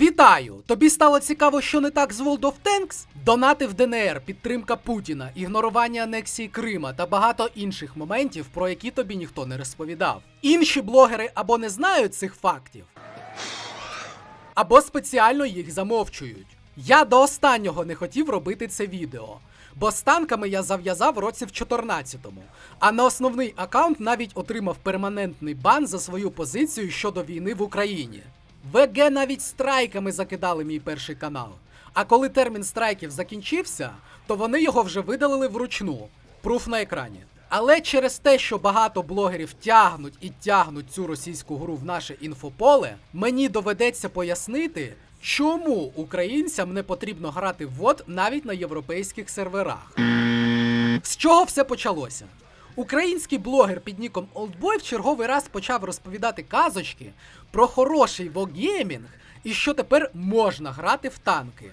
Вітаю! Тобі стало цікаво, що не так з World of Tanks? Донати в ДНР, підтримка Путіна, ігнорування анексії Крима та багато інших моментів, про які тобі ніхто не розповідав. Інші блогери або не знають цих фактів, або спеціально їх замовчують. Я до останнього не хотів робити це відео, бо з танками я зав'язав році в 14-му, а на основний аккаунт навіть отримав перманентний бан за свою позицію щодо війни в Україні. ВГ навіть страйками закидали мій перший канал. А коли термін страйків закінчився, то вони його вже видалили вручну. Пруф на екрані. Але через те, що багато блогерів тягнуть і тягнуть цю російську гру в наше інфополе, мені доведеться пояснити, чому українцям не потрібно грати в вод навіть на європейських серверах. З чого все почалося? Український блогер під ніком Oldboy в черговий раз почав розповідати казочки про хороший вогеймінг і що тепер можна грати в танки.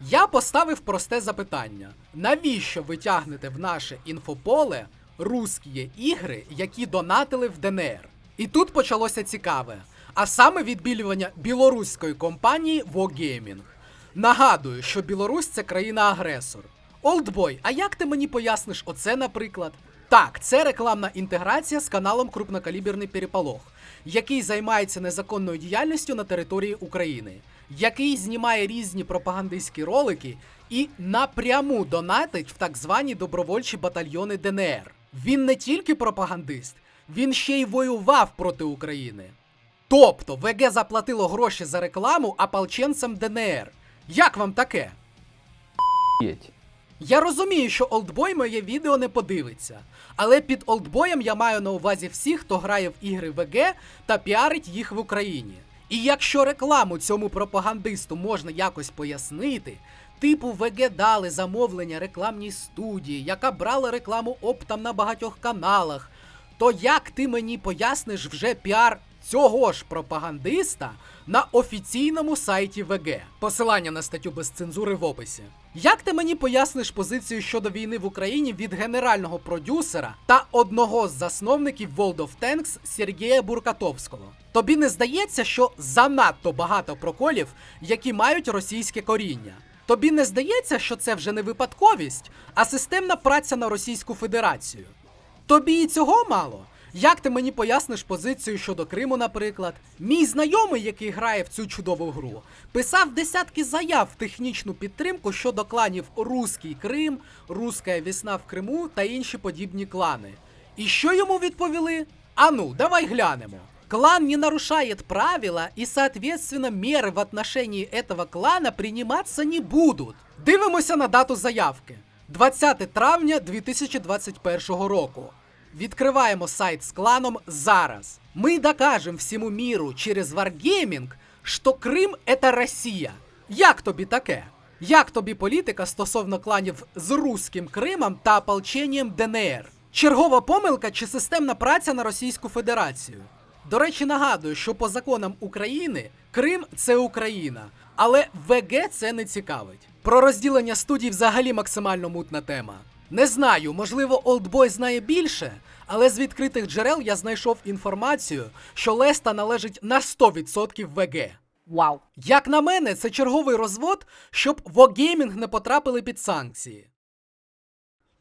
Я поставив просте запитання: навіщо ви тягнете в наше інфополе русські ігри, які донатили в ДНР? І тут почалося цікаве, а саме відбілювання білоруської компанії Wargaming. Нагадую, що Білорусь це країна-агресор. Олдбой, а як ти мені поясниш оце, наприклад? Так, це рекламна інтеграція з каналом Крупнокаліберний Переполох, який займається незаконною діяльністю на території України, який знімає різні пропагандистські ролики і напряму донатить в так звані добровольчі батальйони ДНР. Він не тільки пропагандист, він ще й воював проти України. Тобто ВГ заплатило гроші за рекламу ополченцям ДНР. Як вам таке? Я розумію, що олдбой моє відео не подивиться, але під олдбоєм я маю на увазі всіх, хто грає в ігри ВГ та піарить їх в Україні. І якщо рекламу цьому пропагандисту можна якось пояснити, типу ВГ дали замовлення рекламній студії, яка брала рекламу оптом на багатьох каналах, то як ти мені поясниш вже піар цього ж пропагандиста на офіційному сайті ВГ? Посилання на статтю без цензури в описі. Як ти мені поясниш позицію щодо війни в Україні від генерального продюсера та одного з засновників World of Tanks Сергія Буркатовського? Тобі не здається, що занадто багато проколів, які мають російське коріння? Тобі не здається, що це вже не випадковість, а системна праця на Російську Федерацію? Тобі і цього мало? Як ти мені поясниш позицію щодо Криму, наприклад? Мій знайомий, який грає в цю чудову гру, писав десятки заяв в технічну підтримку щодо кланів Руський Крим, Руська Весна в Криму та інші подібні клани. І що йому відповіли? Ану, давай глянемо. Клан не нарушает правила, и, соответственно, меры в отношении этого клана приниматься не будут. Дивимося на дату заявки. 20 травня 2021 року. Відкриваємо сайт з кланом зараз. Ми докажем всьому міру через Wargaming, що Крим это Росія. Як тобі таке? Як тобі політика стосовно кланів з руським Кримом та ополченням ДНР? Чергова помилка чи системна праця на Російську Федерацію? До речі, нагадую, що по законам України Крим це Україна, але ВГ це не цікавить. Про розділення студій взагалі максимально мутна тема. Не знаю, можливо, Олдбой знає більше, але з відкритих джерел я знайшов інформацію, що Леста належить на 100% ВГ. Вау. Як на мене, це черговий розвод, щоб Wargaming не потрапили під санкції.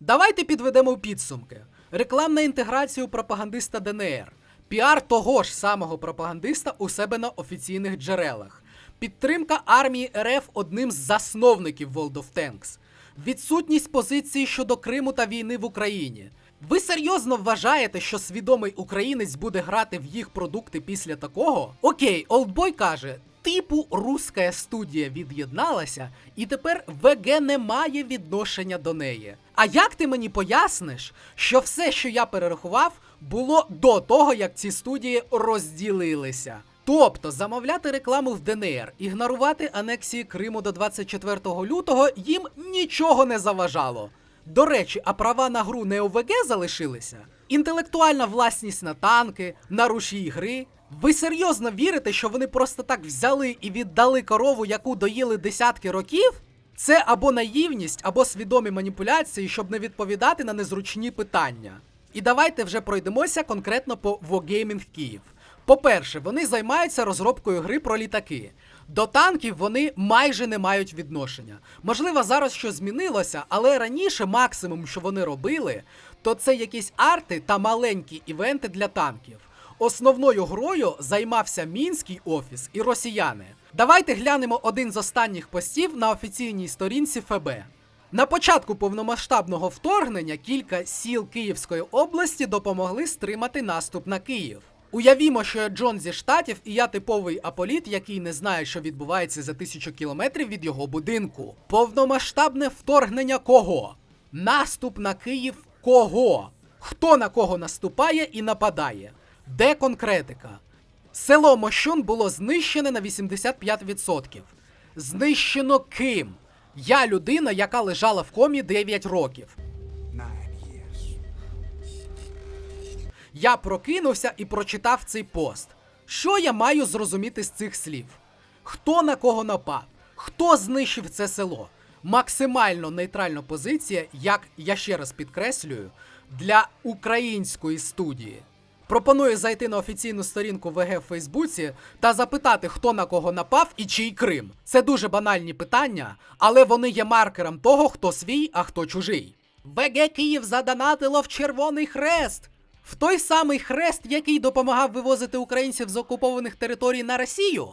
Давайте підведемо підсумки. Рекламна інтеграція у пропагандиста ДНР, піар того ж самого пропагандиста у себе на офіційних джерелах, підтримка армії РФ одним з засновників World of Tanks, відсутність позиції щодо Криму та війни в Україні. Ви серйозно вважаєте, що свідомий українець буде грати в їх продукти після такого? Окей, Олдбой каже. Типу, руська студія від'єдналася, і тепер ВГ не має відношення до неї. А як ти мені поясниш, що все, що я перерахував, було до того, як ці студії розділилися? Тобто замовляти рекламу в ДНР, ігнорувати анексії Криму до 24 лютого їм нічого не заважало. До речі, а права на гру не у ВГ залишилися? Інтелектуальна власність на танки, на рушій гри. Ви серйозно вірите, що вони просто так взяли і віддали корову, яку доїли десятки років? Це або наївність, або свідомі маніпуляції, щоб не відповідати на незручні питання. І давайте вже пройдемося конкретно по Wargaming Київ. По-перше, вони займаються розробкою гри про літаки. До танків вони майже не мають відношення. Можливо, зараз щось змінилося, але раніше максимум, що вони робили, то це якісь арти та маленькі івенти для танків. Основною грою займався мінський офіс і росіяни. Давайте глянемо один з останніх постів на офіційній сторінці ФБ. На початку повномасштабного вторгнення кілька сіл Київської області допомогли стримати наступ на Київ. Уявімо, що я Джон зі штатів, і я типовий аполіт, який не знає, що відбувається за тисячу кілометрів від його будинку. Повномасштабне вторгнення кого? Наступ на Київ кого? Хто на кого наступає і нападає? Де конкретика? Село Мощун було знищене на 85%. Знищено ким? Я людина, яка лежала в комі 9 років. Я прокинувся і прочитав цей пост. Що я маю зрозуміти з цих слів? Хто на кого напав? Хто знищив це село? Максимально нейтральна позиція, як я ще раз підкреслюю, для української студії. Пропоную зайти на офіційну сторінку ВГ в Фейсбуці та запитати, хто на кого напав і чий Крим. Це дуже банальні питання, але вони є маркером того, хто свій, а хто чужий. ВГ Київ задонатило в Червоний Хрест. В той самий хрест, який допомагав вивозити українців з окупованих територій на Росію?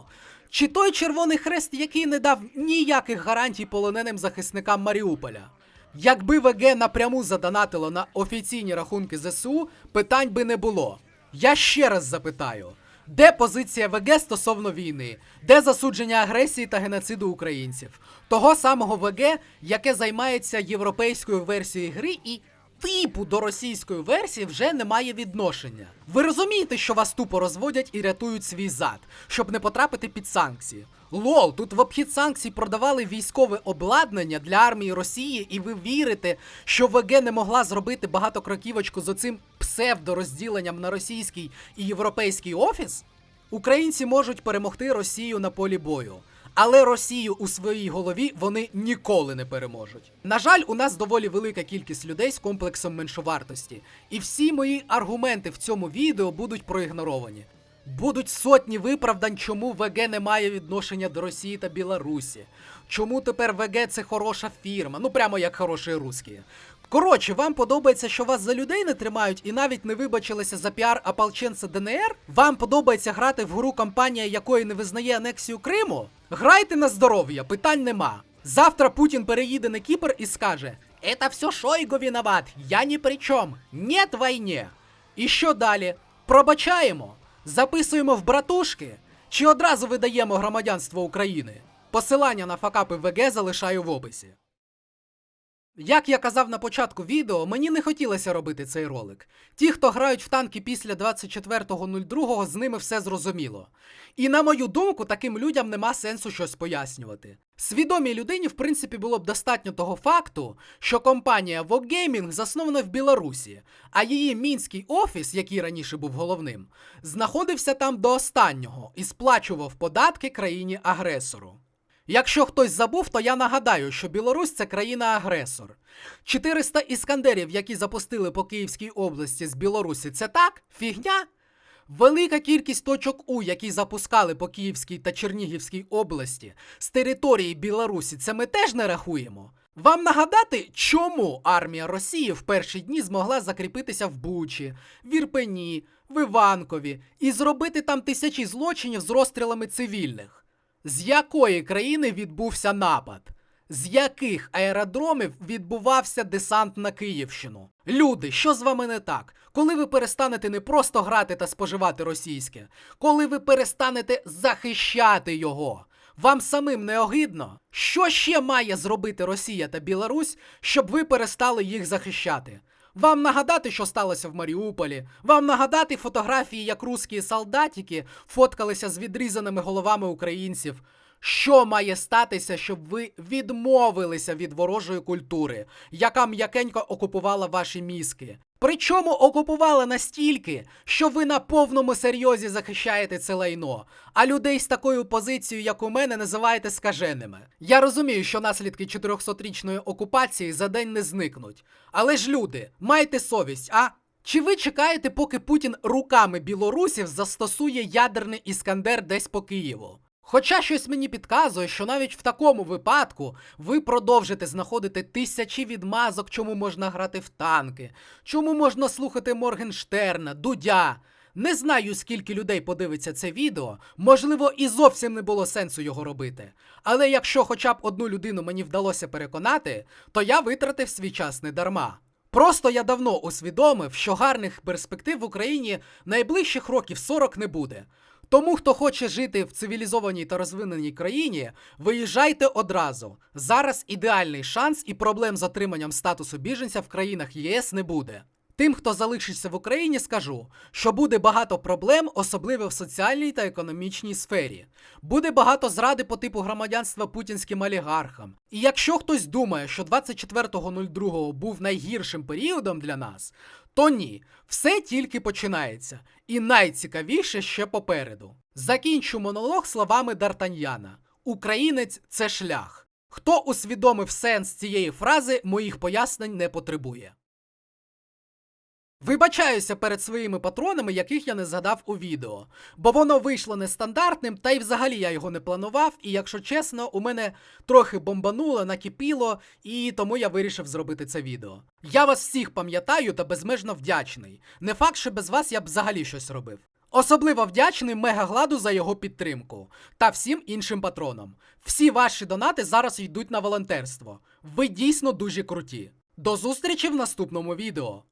Чи той Червоний Хрест, який не дав ніяких гарантій полоненим захисникам Маріуполя? Якби ВГ напряму задонатило на офіційні рахунки ЗСУ, питань би не було. Я ще раз запитаю: де позиція ВГ стосовно війни? Де засудження агресії та геноциду українців? Того самого ВГ, яке займається європейською версією гри і типу до російської версії вже немає відношення. Ви розумієте, що вас тупо розводять і рятують свій зад, щоб не потрапити під санкції. Лол, тут в обхід санкцій продавали військове обладнання для армії Росії, і ви вірите, що ВГ не могла зробити багатокроківочку з оцим псевдорозділенням на російський і європейський офіс? Українці можуть перемогти Росію на полі бою. Але Росію у своїй голові вони ніколи не переможуть. На жаль, у нас доволі велика кількість людей з комплексом меншовартості, і всі мої аргументи в цьому відео будуть проігноровані. Будуть сотні виправдань, чому ВГ не має відношення до Росії та Білорусі. Чому тепер ВГ це хороша фірма, ну прямо як хороші русські. Коротше, вам подобається, що вас за людей не тримають і навіть не вибачилися за піар ополченця ДНР? Вам подобається грати в гру компанія, якої не визнає анексію Криму? Грайте на здоров'я, питань нема. Завтра Путін переїде на Кіпр і скаже: Это все Шойгу виноват, я ні при чому, нет війні. І що далі? Пробачаємо? Записуємо в братушки? Чи одразу видаємо громадянство України? Посилання на факапи ВГ залишаю в описі. Як я казав на початку відео, мені не хотілося робити цей ролик. Ті, хто грають в танки після 24.02, з ними все зрозуміло. І на мою думку, таким людям нема сенсу щось пояснювати. Свідомій людині, в принципі, було б достатньо того факту, що компанія Vogaming заснована в Білорусі, а її мінський офіс, який раніше був головним, знаходився там до останнього і сплачував податки країні-агресору. Якщо хтось забув, то я нагадаю, що Білорусь це країна-агресор. 400 іскандерів, які запустили по Київській області з Білорусі, це так? Фігня? Велика кількість точок У, які запускали по Київській та Чернігівській області з території Білорусі, це ми теж не рахуємо. Вам нагадати, чому армія Росії в перші дні змогла закріпитися в Бучі, в Ірпені, в Іванкові і зробити там тисячі злочинів з розстрілами цивільних? З якої країни відбувся напад? З яких аеродромів відбувався десант на Київщину? Люди, що з вами не так? Коли ви перестанете не просто грати та споживати російське, коли ви перестанете захищати його? Вам самим не огидно? Що ще має зробити Росія та Білорусь, щоб ви перестали їх захищати? Вам нагадати, що сталося в Маріуполі? Вам нагадати фотографії, як русські солдатики фоткалися з відрізаними головами українців? Що має статися, щоб ви відмовилися від ворожої культури, яка м'якенько окупувала ваші мізки? Причому окупувала настільки, що ви на повному серйозі захищаєте це лайно, а людей з такою позицією, як у мене, називаєте скаженими. Я розумію, що наслідки 400-річної окупації за день не зникнуть. Але ж люди, майте совість, а? Чи ви чекаєте, поки Путін руками білорусів застосує ядерний іскандер десь по Києву? Хоча щось мені підказує, що навіть в такому випадку ви продовжите знаходити тисячі відмазок, чому можна грати в танки, чому можна слухати Моргенштерна, Дудя. Не знаю, скільки людей подивиться це відео, можливо, і зовсім не було сенсу його робити. Але якщо хоча б одну людину мені вдалося переконати, то я витратив свій час не дарма. Просто я давно усвідомив, що гарних перспектив в Україні найближчих років 40 не буде. Тому, хто хоче жити в цивілізованій та розвиненій країні, виїжджайте одразу. Зараз ідеальний шанс і проблем з отриманням статусу біженця в країнах ЄС не буде. Тим, хто залишиться в Україні, скажу, що буде багато проблем, особливо в соціальній та економічній сфері. Буде багато зради по типу громадянства путінським олігархам. І якщо хтось думає, що 24.02 був найгіршим періодом для нас, то ні, все тільки починається, і найцікавіше ще попереду. Закінчу монолог словами Д'Артаньяна: Українець це шлях. Хто усвідомив сенс цієї фрази, моїх пояснень не потребує. Вибачаюся перед своїми патронами, яких я не згадав у відео, бо воно вийшло нестандартним, та й взагалі я його не планував, і якщо чесно, у мене трохи бомбануло, накипіло, і тому я вирішив зробити це відео. Я вас всіх пам'ятаю та безмежно вдячний. Не факт, що без вас я б взагалі щось робив. Особливо вдячний Мегагладу за його підтримку та всім іншим патронам. Всі ваші донати зараз йдуть на волонтерство. Ви дійсно дуже круті. До зустрічі в наступному відео.